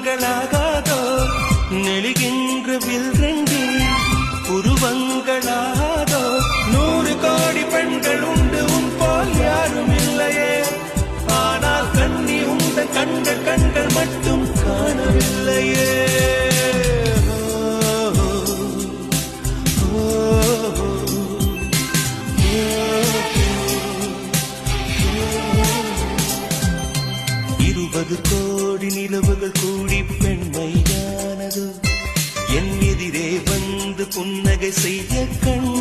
உருவங்களாகாதோ? நெழுகின்ற will ரெண்டில் உருவங்களாகாதோ? நூறு கோடி பெண்கள் உண்டு உன் போல் யாரும் இல்லையே. ஆனால் கண்ணி உண்ட கண்ட கண்கள் இருபது கோடி நிலவுகள் கூடி பெண்மையானது. என் எதிரே வந்து புன்னகை செய்ய கண்